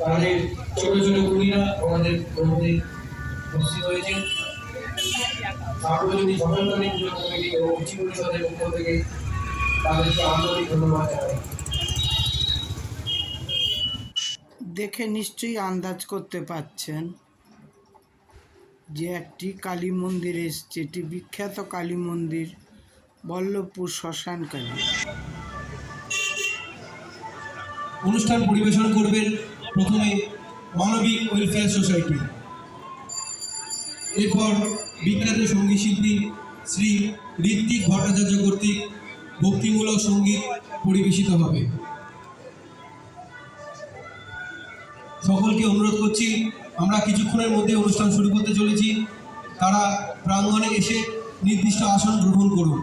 তাদের ছোট ছোট কুড়িরা আমাদের মধ্যে উপস্থিত হয়েছেন। সার্বজনীন সরকারি পুজো কমিটি ও উচ্চ পরিষদের পক্ষ থেকে তাদেরকে আন্তরিক ধন্যবাদ জানাই। দেখে নিশ্চয়ই আন্দাজ করতে পাচ্ছেন যে একটি কালী মন্দির এসছে এটি বিখ্যাত কালী মন্দির বল্লভপুর শ্মশান কালী। অনুষ্ঠান পরিবেশন করবেন প্রথমে মানবিক ওয়েলফেয়ার সোসাইটি এরপর বিখ্যাত সংগীত শিল্পী শ্রী ঋত্বিক ভট্টাচার্য কর্তৃক ভক্তিমূলক সংগীত পরিবেশিত হবে। সকলকে অনুরোধ করছি, আমরা কিছুক্ষণের মধ্যে অনুষ্ঠান শুরু করতে চলেছি। তারা প্রাঙ্গণে এসে নির্দিষ্ট আসন গ্রহণ করুন।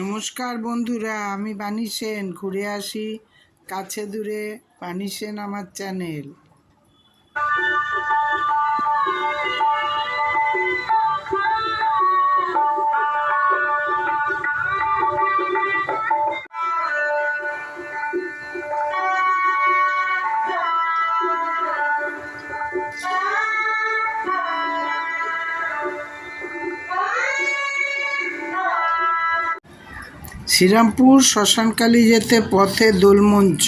নমস্কার বন্ধুরা আমি বানি সেন। ঘুরে আসি কাছে দূরে বানি সেন আমার চ্যানেল। শ্রীরামপুর শ্মশানকালী যেতে পথে দোলমঞ্চ।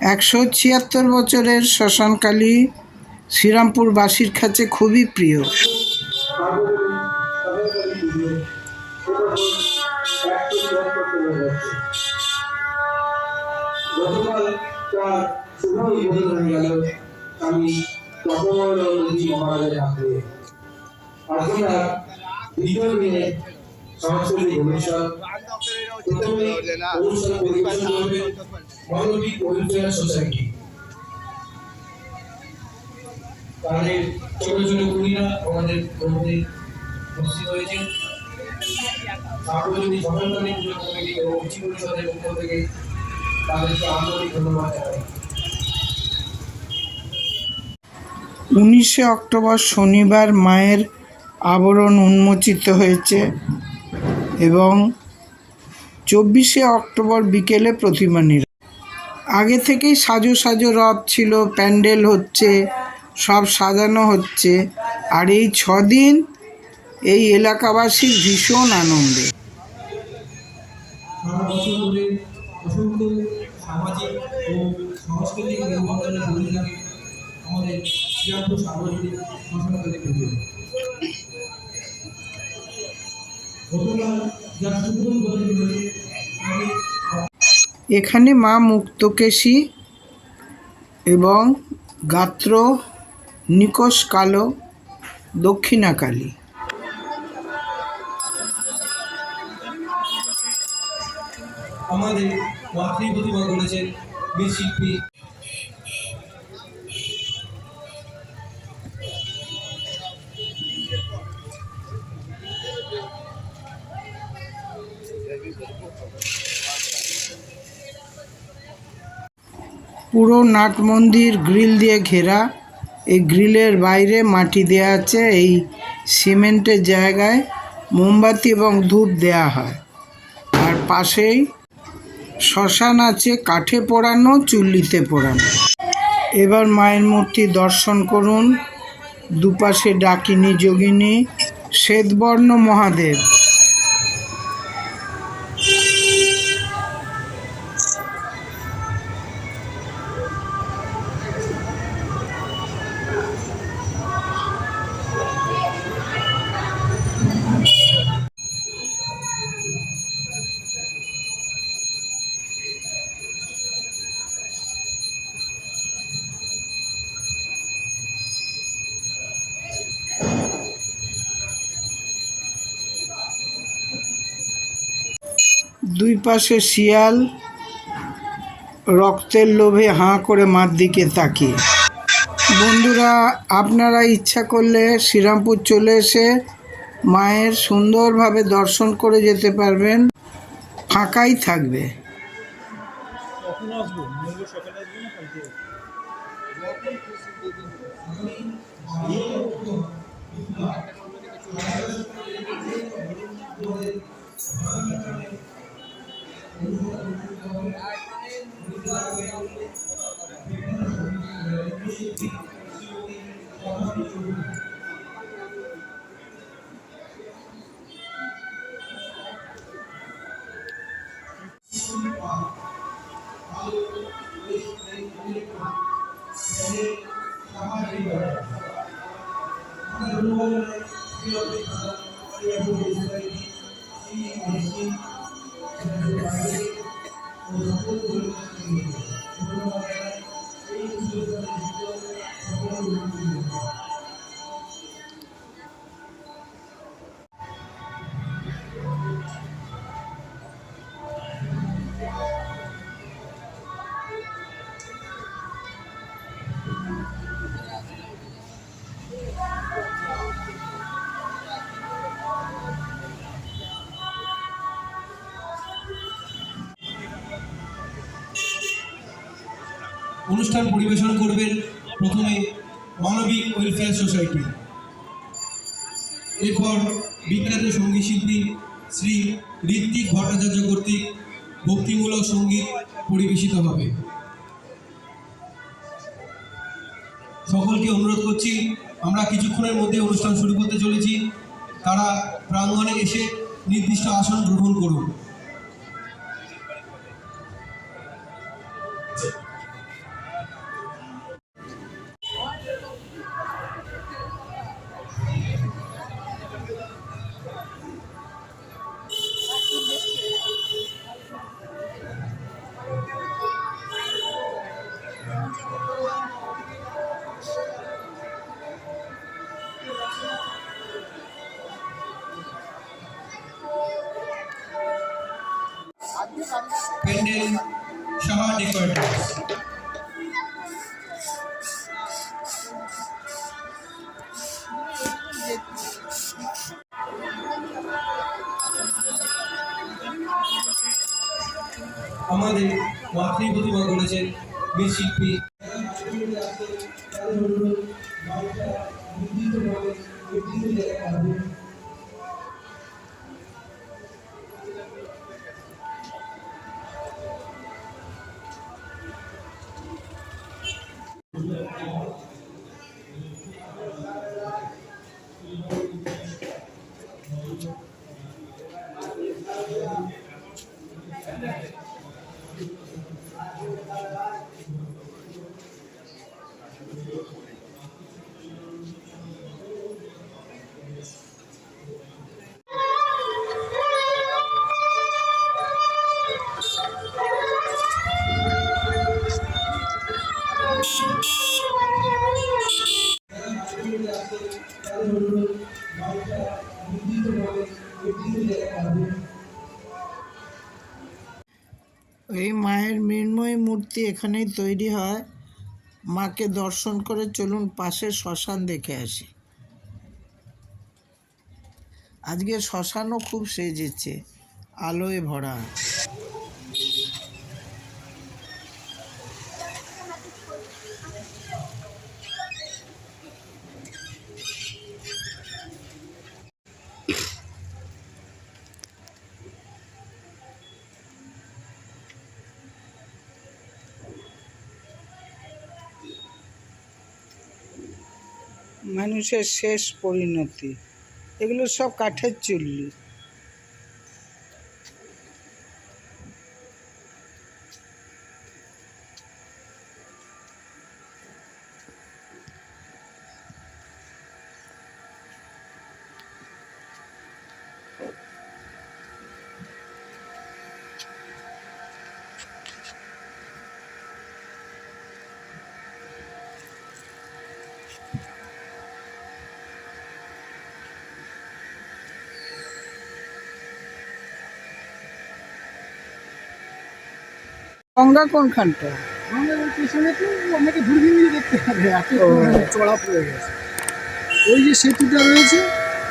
একশো ছিয়াত্তর বছরের শ্মশানকালী শ্রীরামপুরবাসীর কাছে খুবই প্রিয়। ভবিষ্যৎ মানবিক ওয়েলফেয়ার সোসাইটি ছোট ছোট কুড়িরা আমাদের উপস্থিত সার্বজনীন সরকারি পুজো কমিটি পরিষদের পক্ষ থেকে তাদেরকে আন্তরিক ধন্যবাদ জানাই। উনিশে অক্টোবর শনিবার মায়ের আবরণ উন্মোচিত হয়েছে এবং চব্বিশে অক্টোবর বিকেলে প্রতিমা আগে থেকেই সাজো সাজো রথ ছিল, প্যান্ডেল হচ্ছে, সব সাজানো হচ্ছে। আর এই ছদিন এই এলাকাবাসীর ভীষণ আনন্দে। আমাদের শ্রীরামপুর সার্বজনীন যা উদ্বোধন হয়েছে এখানে মা মুক্তকেশী এবং গাত্র নিকষ কালো দক্ষিণাকালী। আমাদের করেছেন পুরো নাট মন্দির গ্রিল দিয়ে ঘেরা। এই গ্রিলের বাইরে মাটি দেওয়া আছে, এই সিমেন্টের জায়গায় মোমবাতি এবং ধূপ দেয়া হয়। আর পাশেই শ্মশান আছে, কাঠে পোড়ানো, চুল্লিতে পোড়ানো। এবার মায়ের মূর্তি দর্শন করুন। দুপাশে ডাকিনী, যোগিনী, শ্বেতবর্ণ মহাদেব। দুই পাশে শিয়াল, রক্তের লোভে হাঁ করে মার দিকে তাকিয়ে। বন্ধুরা, আপনারা ইচ্ছা করলে শ্রীরামপুর চলে এসে মায়ের সুন্দরভাবে দর্শন করে যেতে পারবেন। ফাঁকাই থাকবে। Thank you. অনুষ্ঠান পরিবেশন করবেন প্রথমে মানবিক ওয়েলফেয়ার সোসাইটি এরপর বিখ্যাত সংগীত শিল্পী শ্রী ঋত্বিক ভট্টাচার্য কর্তৃক ভক্তিমূলক সংগীত পরিবেশিত হবে। সকলকে অনুরোধ করছি, আমরা কিছুক্ষণের মধ্যে অনুষ্ঠান শুরু করতে চলেছি। তারা প্রাঙ্গণে এসে নির্দিষ্ট আসন গ্রহণ করুন। প্যান্ডেল সাহা ডেকোরেটর্স আমাদের মাতৃ প্রতিমা করেছেন বীর শিল্পী। এই মায়ের মূর্তি এখানেই তৈরি হয়। মাকে দর্শন করে চলুন পাশে শ্মশান দেখে আসি। আজকে শ্মশানও খুব সেজেছে, আলোয় ভরা। মানুষের শেষ পরিণতি। এগুলো সব কাঠের চুল্লি। গঙ্গা কোনখানটা? আমাদের পেছনে তো অনেকে দূরবীন দিয়ে দেখতে হবে এত চড়া পড়ে গেছে। ওই যে সেতুটা রয়েছে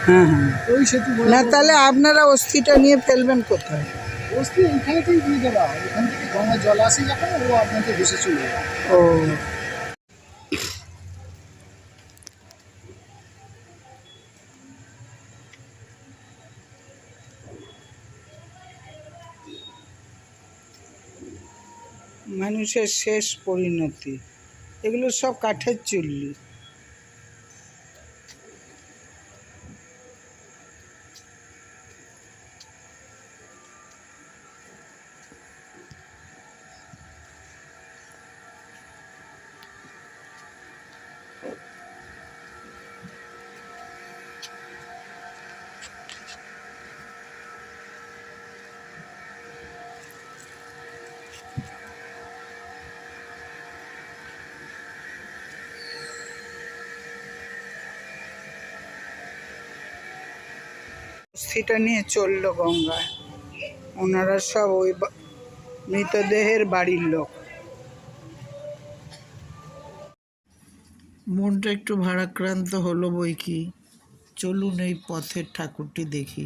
হ্যাঁ হ্যাঁ। ওই সেতু না তাহলে আপনারা অস্থিটা নিয়ে ফেলবেন কোথায়? বস্তি এখানেতেই দিয়ে দেওয়া হয়। এখান থেকে জল আসে যখন ও আপনাকে ভেসে চলে যাবে ও। মানুষের শেষ পরিণতি। এগুলো সব কাঠের চুল্লি। অস্থিটা নিয়ে চলল গঙ্গায়। ওনারা সব ওই মৃতদেহের বাড়ির লোক। মনটা একটু ভারাক্রান্ত হলো বই কি? চলুন এই পথের ঠাকুরটি দেখি।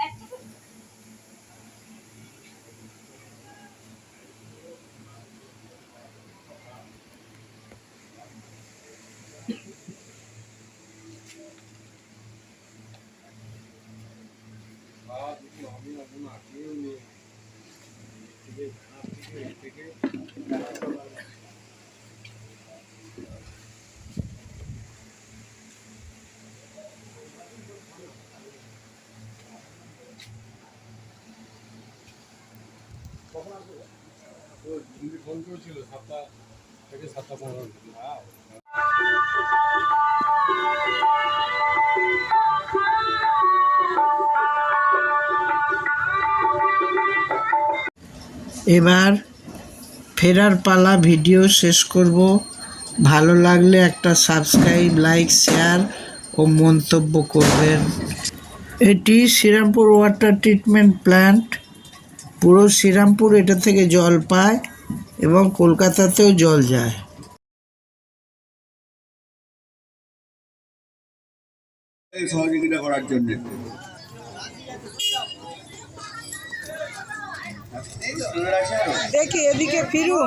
একটা ফোন করেছিল সাতটা থেকে সাতটা পনেরো এবার ফেরার পালা ভিডিও শেষ করব। ভালো লাগলে একটা সাবস্ক্রাইব লাইক শেয়ার ও মন্তব্য করবেন। এটি শ্রীরামপুর ওয়াটার ট্রিটমেন্ট প্ল্যান্ট পুরো শ্রীরামপুর এটা থেকে জল পায় এবং কলকাতাতেও জল যায়। সহযোগিতা করার জন্য। দেখি এদিকে ফিরু।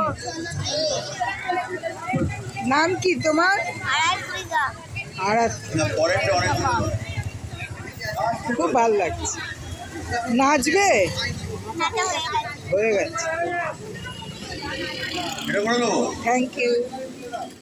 নাম কি তোমার? খুব ভালো লাগছে। নাচবে? হয়ে গেছে। Thank you